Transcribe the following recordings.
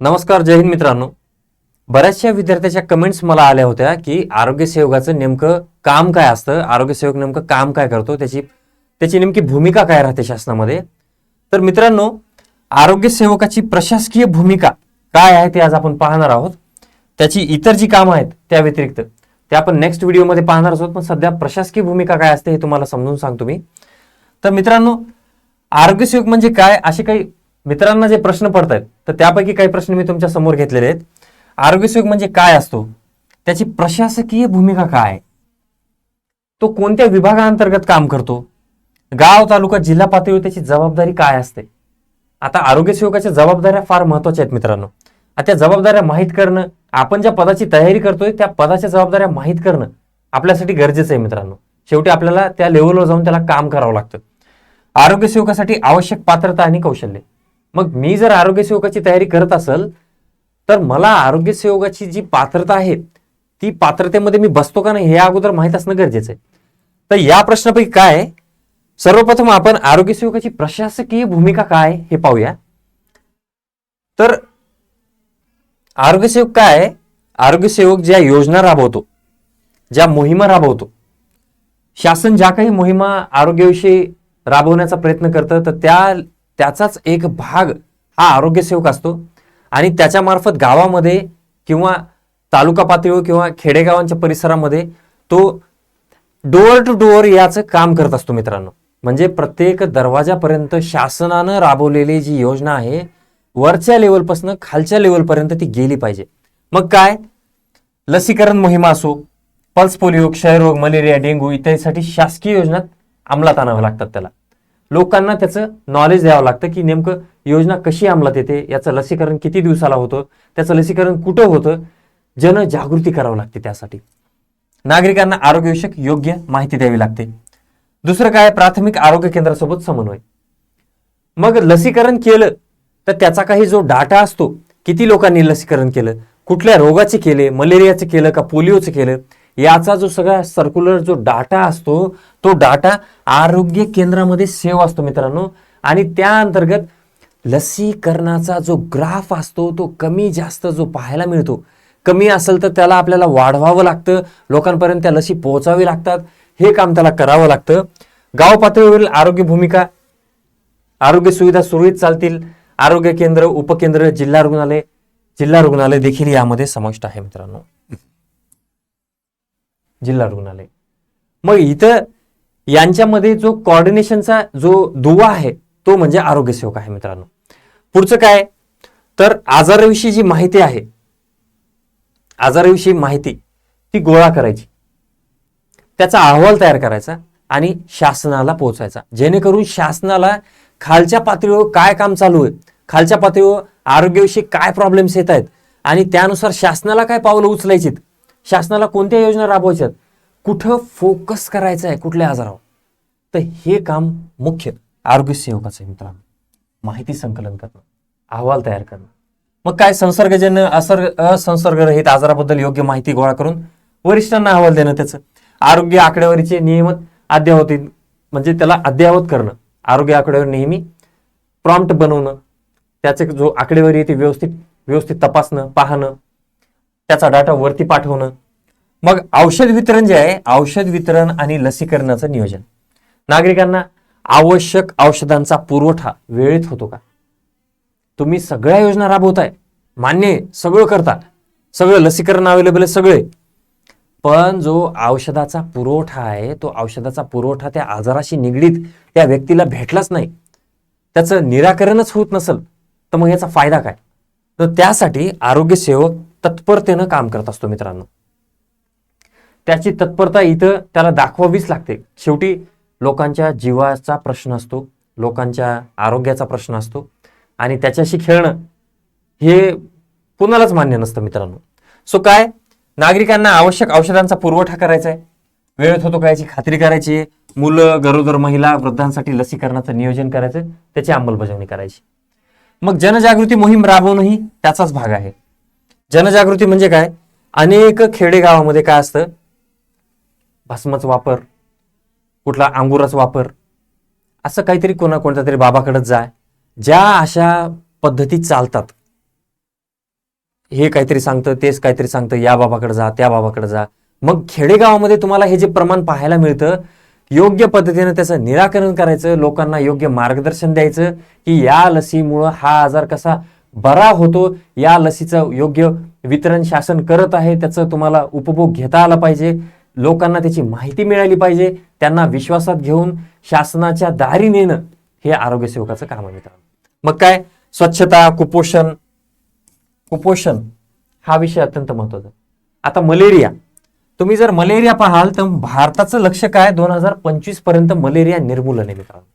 नमस्कार जय हिंद मित्रांनो. बऱ्याचशा विद्यार्थ्याच्या कमेंट्स मला आल्या होत्या की आरोग्य सेवकाचं नेमकं काम काय असतं आरोग्य सेवक नेमकं काम काय करतो त्याची त्याची नेमकी भूमिका काय राहते शासनामध्ये? तर मित्रांनो आरोग्य सेवकाची प्रशासकीय भूमिका काय आहे ते आज आपण पाहणार आहोत. त्याची इतर जी कामं आहेत त्या व्यतिरिक्त ते आपण नेक्स्ट व्हिडिओमध्ये पाहणार आहोत पण सध्या प्रशासकीय भूमिका काय असते हे तुम्हाला समजून सांगतो मी. तर मित्रांनो आरोग्य सेवक म्हणजे काय? असे काही मित्रांना जे प्रश्न पडत आहेत तर त्यापैकी काही प्रश्न मी तुमच्यासमोर घेतलेले आहेत. आरोग्यसेवक म्हणजे काय असतो? त्याची प्रशासकीय भूमिका काय? आहे? तो कोणत्या विभागाअंतर्गत काम करतो? गाव तालुका जिल्हा पातळीवर त्याची जबाबदारी काय असते? आता आरोग्यसेवकाच्या जबाबदाऱ्या फार महत्त्वाच्या आहेत मित्रांनो. आता त्या जबाबदाऱ्या माहीत करणं आपण ज्या पदाची तयारी करतोय त्या पदाच्या जबाबदाऱ्या माहीत करणं आपल्यासाठी गरजेचं आहे मित्रांनो. शेवटी आपल्याला त्या लेवलवर जाऊन त्याला काम करावं लागतं. आरोग्यसेवकासाठी आवश्यक पात्रता आणि कौशल्य. मग मी जर आरोग्य सेवकाची तयारी करत असेल तर मला आरोग्य सेवकाची जी पात्रता आहे ती पात्रतेमध्ये मी बसतो का नाही हे अगोदर माहीत असणं गरजेचं आहे. तर या प्रश्नापैकी काय सर्वप्रथम आपण आरोग्य सेवकाची प्रशासकीय भूमिका काय हे पाहूया. तर आरोग्य सेवक काय आरोग्यसेवक आरोग्य सेवक ज्या योजना राबवतो ज्या मोहिमा राबवतो शासन ज्या काही मोहिमा आरोग्याविषयी राबवण्याचा प्रयत्न करतं तर त्या त्याचाच एक भाग हा आरोग्य सेवक असतो. आणि त्याच्यामार्फत गावामध्ये किंवा तालुका पातळीवर किंवा खेडेगावांच्या परिसरामध्ये तो डोअर टू डोअर याचं काम करत असतो मित्रांनो. म्हणजे प्रत्येक दरवाजापर्यंत शासनानं राबवलेली जी योजना आहे वरच्या लेवलपासून खालच्या लेवलपर्यंत ती गेली पाहिजे. मग काय? लसीकरण मोहिमा असो पल्स पोलिओ क्षयरोग मलेरिया डेंगू इत्यादीसाठी शासकीय योजना अंमलात आणाव्या लागतात त्याला. लोकांना त्याचं नॉलेज द्यावं लागतं की नेमकं योजना कशी अंमलात येते याचं लसीकरण किती दिवसाला होतं त्याचं लसीकरण कुठं होतं जनजागृती करावं लागते त्यासाठी. नागरिकांना आरोग्यविषयक योग्य माहिती द्यावी लागते. दुसरं काय प्राथमिक आरोग्य केंद्रासोबत समन्वय. मग लसीकरण केलं तर त्याचा काही जो डाटा असतो किती लोकांनी लसीकरण केलं कुठल्या रोगाचे केले मलेरियाचे केलं का पोलिओचं केलं याचा जो सगळा सर्क्युलर जो डाटा असतो तो डाटा आरोग्य केंद्रामध्ये सेव्ह असतो मित्रांनो. आणि त्या अंतर्गत लसीकरणाचा जो ग्राफ असतो तो कमी जास्त जो पाहायला मिळतो. कमी असेल तर त्याला आपल्याला वाढवावं लागतं. लोकांपर्यंत त्या लसी पोहोचावी लागतात. हे काम त्याला करावं लागतं. गाव पातळीवरील आरोग्य भूमिका आरोग्य सुविधा सुरळीत चालतील. आरोग्य केंद्र उपकेंद्र जिल्हा रुग्णालय जिल्हा रुग्णालय देखील यामध्ये समाविष्ट आहे मित्रांनो. जिल्हा रुग्णालय. मग इथं यांच्यामध्ये जो कॉर्डिनेशनचा जो दुवा आहे तो म्हणजे आरोग्य सेवक आहे मित्रांनो. पुढचं काय? तर आजाराविषयी जी माहिती आहे आजाराविषयी माहिती ती गोळा करायची. त्याचा अहवाल तयार करायचा आणि शासनाला पोहोचायचा. जेणेकरून शासनाला खालच्या पातळीवर काय काम चालू आहे खालच्या पातळीवर आरोग्याविषयी काय प्रॉब्लेम्स येत आहेत आणि त्यानुसार शासनाला काय पावलं उचलायची शासनाला कोणत्या योजना राबवायच्यात. कुठं फोकस करायचं आहे कुठल्या आजारावर? तर हे काम मुख्य. आरोग्य सेवकाचं आहे मित्रांनो. माहिती संकलन करणं. अहवाल तयार करणं. मग काय संसर्गजन्य असर असंसर्गरहित आजाराबद्दल योग्य माहिती गोळा करून वरिष्ठांना अहवाल देणं त्याचं. आरोग्य आकडेवारीचे नियमित अद्ययावत म्हणजे त्याला अद्ययावत करणं. आरोग्य आकडेवारी नेहमी प्रॉम्प्ट बनवणं. त्याचे जो आकडेवारी आहे ती व्यवस्थित व्यवस्थित तपासणं पाहणं. त्याचा डाटा वरती पाठवणं. मग औषध वितरण जे आहे औषध वितरण आणि लसीकरणाचं नियोजन. नागरिकांना आवश्यक औषधांचा पुरवठा वेळेत होतो का? तुम्ही सगळ्या योजना राबवताय. मान्य सगळं करता. सगळं लसीकरण अवेलेबल आहे सगळे. पण जो औषधाचा पुरवठा आहे तो औषधाचा पुरवठा त्या आजाराशी निगडीत त्या व्यक्तीला भेटलाच नाही. त्याचं निराकरणच होत नसेल तर मग याचा फायदा काय? तर त्यासाठी आरोग्यसेवक तत्परतेनं काम करत असतो मित्रांनो. त्याची तत्परता इथं त्याला दाखवावीच लागते. शेवटी लोकांच्या जीवाचा प्रश्न असतो लोकांच्या आरोग्याचा प्रश्न असतो आणि त्याच्याशी खेळणं हे कुणालाच मान्य नसतं मित्रांनो. सो काय? नागरिकांना आवश्यक औषधांचा पुरवठा करायचा आहे वेळेत होतो काय याची खात्री करायची. मुलं गरोदर महिला वृद्धांसाठी लसीकरणाचं नियोजन करायचं. त्याची अंमलबजावणी करायची. मग जनजागृती मोहीम राबवणंही त्याचाच भाग आहे. जनजागृती म्हणजे काय? अनेक खेडेगावामध्ये काय असतं? भस्माचा वापर कुठला अंगुराचा वापर असं काहीतरी कोणा कोणत्या तरी बाबाकडे जाय ज्या अशा पद्धती चालतात. हे काहीतरी सांगतं तेच काहीतरी सांगतं या बाबाकडे जा त्या बाबाकडे जा. मग खेडेगावामध्ये तुम्हाला हे जे प्रमाण पाहायला मिळतं योग्य पद्धतीने त्याचं निराकरण करायचं लोकांना योग्य मार्गदर्शन द्यायचं की या लसीमुळं हा आजार कसा बरा होतो. या लसीचं योग्य वितरण शासन करत आहे. त्याचं तुम्हाला उपभोग घेता आला पाहिजे. लोकांना त्याची माहिती मिळाली पाहिजे. त्यांना विश्वासात घेऊन शासनाच्या दारी नेणं हे आरोग्य सेवकाचं काम आहे मित्रांनो. मग काय? स्वच्छता कुपोषण कुपोषण हा विषय अत्यंत महत्त्वाचा आता मलेरिया. तुम्ही जर मलेरिया पाहाल तर भारताचं लक्ष काय? दोन हजार पंचवीसपर्यंत मलेरिया निर्मूलन आहे मित्रांनो.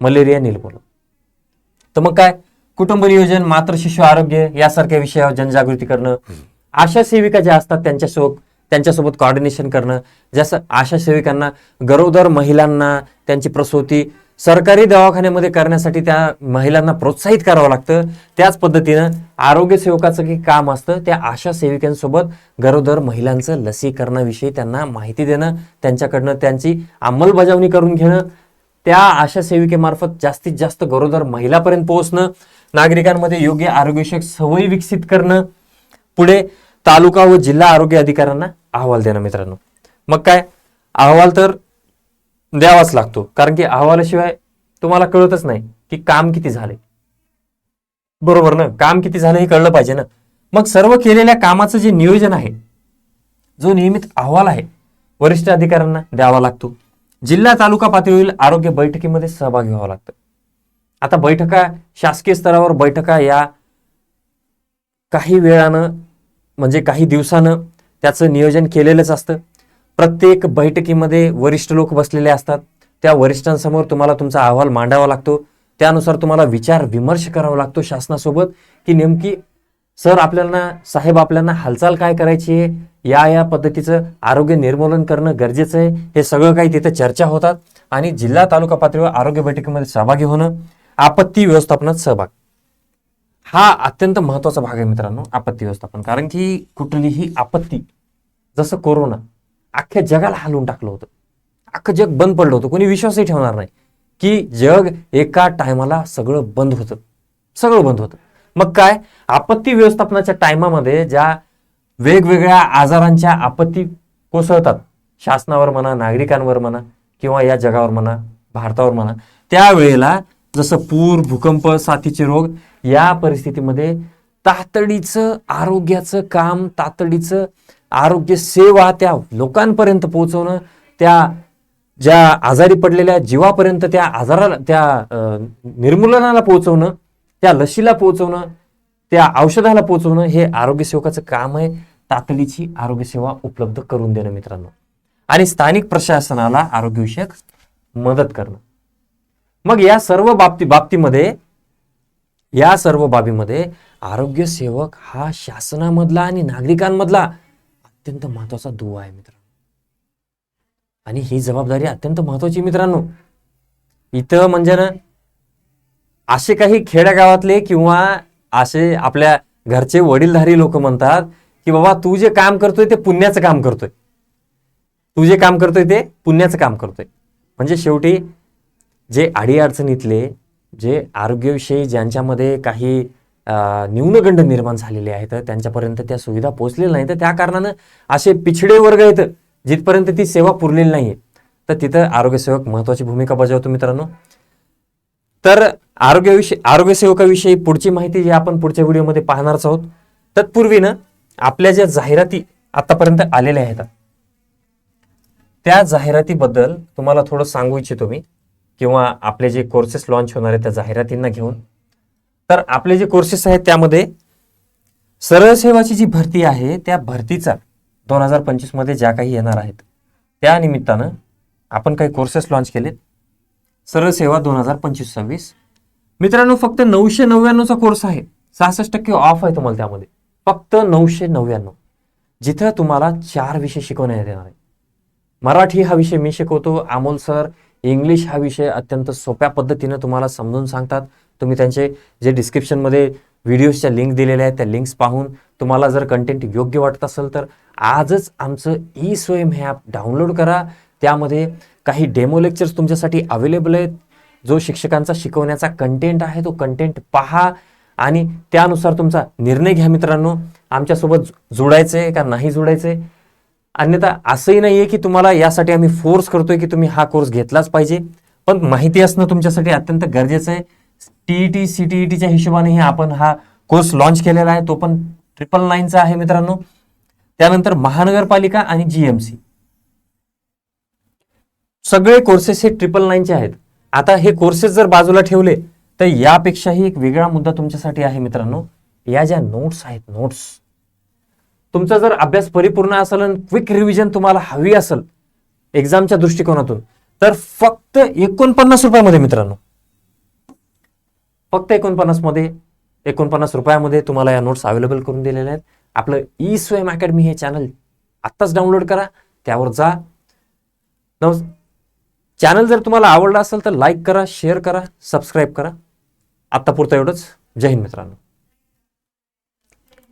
मलेरिया निर्मूलन. तर मग काय? कुटुंब नियोजन मातृ शिशु आरोग्य यासारख्या विषयावर जनजागृती करणं. आशा सेविका ज्या असतात त्यांच्यासोबत त्यांच्यासोबत कॉर्डिनेशन करणं. जसं आशा सेविकांना गरोदर महिलांना त्यांची प्रसूती सरकारी दवाखान्यामध्ये करण्यासाठी त्या महिलांना प्रोत्साहित करावं लागतं. त्याच पद्धतीनं आरोग्य सेवकाचं की काम असतं त्या आशा सेविकांसोबत गरोदर महिलांचं लसीकरणाविषयी त्यांना माहिती देणं त्यांच्याकडनं त्यांची अंमलबजावणी करून घेणं त्या आशा सेविकेमार्फत जास्तीत जास्त गरोदर महिलापर्यंत पोहोचणं नागरिकांमध्ये योग्य आरोग्यविषयक सवयी विकसित करणं पुढे तालुका व जिल्हा आरोग्य अधिकाऱ्यांना अहवाल देणं मित्रांनो. मग काय? अहवाल तर द्यावाच लागतो. कारण की अहवालाशिवाय तुम्हाला कळतच नाही की काम किती झाले. बरोबर ना? काम किती झालं हे कळलं पाहिजे ना? मग सर्व केलेल्या कामाचं जे नियोजन आहे जो नियमित अहवाल आहे वरिष्ठ अधिकाऱ्यांना द्यावा लागतो. जिल्हा तालुका पातळीवरील आरोग्य बैठकीमध्ये सहभागी व्हावं लागतं. आता बैठका शासकीय स्तरावर बैठका या काही वेळानं म्हणजे काही दिवसानं त्याचं नियोजन केलेलंच असतं. प्रत्येक बैठकीमध्ये वरिष्ठ लोक बसलेले असतात. त्या वरिष्ठांसमोर तुम्हाला तुमचा अहवाल मांडावा लागतो. त्यानुसार तुम्हाला विचार विमर्श करावा लागतो शासनासोबत की नेमकी सर आपल्याला साहेब आपल्याला हालचाल काय करायची आहे? या या पद्धतीचं आरोग्य निर्मूलन करणं गरजेचं आहे. हे सगळं काही तिथे चर्चा होतात आणि जिल्हा तालुका पातळीवर आरोग्य बैठकीमध्ये सहभागी होणं आपत्ती व्यवस्थापनात सहभाग. हा अत्यंत महत्त्वाचा भाग आहे मित्रांनो आपत्ती व्यवस्थापन. कारण की कुठलीही आपत्ती जसं कोरोना अख्ख्या जगाला हलवून टाकलं होतं. अख्खं जग बंद पडलं होतं. कोणी विश्वासही ठेवणार नाही की जग एका टायमाला सगळं बंद होतं. सगळं बंद होतं. मग काय? आपत्ती व्यवस्थापनाच्या टायमामध्ये ज्या वेगवेगळ्या आजारांच्या आपत्ती कोसळतात. शासनावर म्हणा नागरिकांवर म्हणा किंवा या जगावर म्हणा भारतावर म्हणा. त्यावेळेला जसं पूर भूकंप साथीचे रोग या परिस्थितीमध्ये तातडीचं आरोग्याचं काम तातडीचं आरोग्य सेवा त्या लोकांपर्यंत पोहोचवणं त्या ज्या आजारी पडलेल्या जीवापर्यंत त्या आजाराला त्या निर्मूलनाला पोहोचवणं त्या लशीला पोहोचवणं त्या औषधाला पोहोचवणं हे आरोग्यसेवकाचं काम आहे. तातडीची आरोग्य सेवा उपलब्ध करून देणं मित्रांनो. आणि स्थानिक प्रशासनाला आरोग्यविषयक मदत करणं. मग या सर्व बाबती बाबतीमध्ये या सर्व बाबीमध्ये आरोग्य सेवक हा शासनामधला आणि नागरिकांमधला अत्यंत महत्त्वाचा दुवा आहे मित्रांनो. आणि ही जबाबदारी अत्यंत महत्वाची मित्रांनो. इथं म्हणजे ना असे काही खेड्यागावातले किंवा असे आपल्या घरचे वडीलधारी लोक म्हणतात की बाबा तू जे काम करतोय ते पुण्याचं काम करतोय. तू जे काम करतोय ते पुण्याचं काम करतोय. म्हणजे शेवटी जे अडीअडचणीतले जे आरोग्यविषयी ज्यांच्यामध्ये काही न्यूनगंड निर्माण झालेले आहेत त्यांच्यापर्यंत त्या सुविधा पोहोचलेल्या नाही तर त्या कारणानं असे पिछडे वर्ग आहेत जिथपर्यंत ती सेवा पुरलेली नाहीये. तर तिथं आरोग्यसेवक महत्वाची भूमिका बजावतो मित्रांनो. तर आरोग्यविषयी आरोग्य सेवकाविषयी पुढची माहिती जी आपण पुढच्या व्हिडिओमध्ये पाहणारच आहोत. तत्पूर्वी ना आपल्या ज्या जाहिराती आतापर्यंत आलेल्या आहेत त्या जाहिरातीबद्दल तुम्हाला थोडं सांगू इच्छितो मी किंवा आपले जे कोर्सेस लॉन्च होणार आहेत त्या जाहिरातींना घेऊन. तर आपले जे कोर्सेस आहेत त्यामध्ये सरळ सेवाची जी भरती आहे त्या भरतीचा दोन हजार पंचवीसमध्ये ज्या काही येणार आहेत त्या निमित्तानं आपण काही कोर्सेस लॉन्च केलेत. सरळ सेवा दोन हजार पंचवीस सव्वीस मित्रांनो फक्त नऊशे नव्याण्णवचा कोर्स आहे. सहासष्ट टक्के ऑफ आहे तुम्हाला त्यामध्ये. फक्त नऊशे नव्याण्णव. जिथं तुम्हाला चार विषय शिकवण्यात येणार आहे. मराठी हा विषय मी शिकवतो. अमोल सर इंग्लिश हा विषय अत्यंत सोप्या पद्धतीनं तुम्हाला समजून सांगतात. तुम्ही त्यांचे जे डिस्क्रिप्शनमध्ये व्हिडिओजच्या लिंक दिलेल्या आहेत त्या लिंक्स पाहून तुम्हाला जर कंटेंट योग्य वाटत असेल तर आजच आमचं ई स्वयं हे ॲप डाउनलोड करा. त्यामध्ये काही डेमो लेक्चर्स तुमच्यासाठी अवेलेबल आहेत. जो शिक्षकांचा शिकवण्याचा कंटेंट आहे तो कंटेंट पहा आणि त्यानुसार तुमचा निर्णय घ्या मित्रांनो. आमच्यासोबत जोडायचं आहे का नाही जोडायचंय? अन्यथा असंही नाहीये की तुम्हाला यासाठी आम्ही फोर्स करतोय की तुम्ही हा कोर्स घेतलाच पाहिजे. पण माहिती असणं तुमच्यासाठी अत्यंत गरजेचं आहे. टीईटी टीच्या हिशोबानेही आपण हा कोर्स लॉन्च केलेला आहे. तो पण ट्रिपल नाईनचा आहे मित्रांनो. त्यानंतर महानगरपालिका आणि जीएमसी सगळे कोर्सेस हे ट्रिपल नाईनचे आहेत. आता हे कोर्सेस जर बाजूला ठेवले तर यापेक्षाही एक वेगळा मुद्दा तुमच्यासाठी आहे मित्रांनो. या ज्या नोट्स आहेत नोट्स तुमचा जर अभ्यास परिपूर्ण असेल आणि क्विक रिव्हिजन तुम्हाला हवी असेल एक्झामच्या दृष्टिकोनातून तर फक्त एकोणपन्नास रुपयामध्ये मित्रांनो. फक्त एकोणपन्नासमध्ये एकोणपन्नास रुपयामध्ये तुम्हाला या नोट्स अवेलेबल करून दिलेल्या आहेत. आपलं ई स्वयं अकॅडमी हे चॅनल आत्ताच डाउनलोड करा. त्यावर जा. चॅनल जर तुम्हाला आवडला असेल तर लाईक करा शेअर करा सबस्क्राईब करा. आत्तापुरतं एवढंच. जय हिंद मित्रांनो.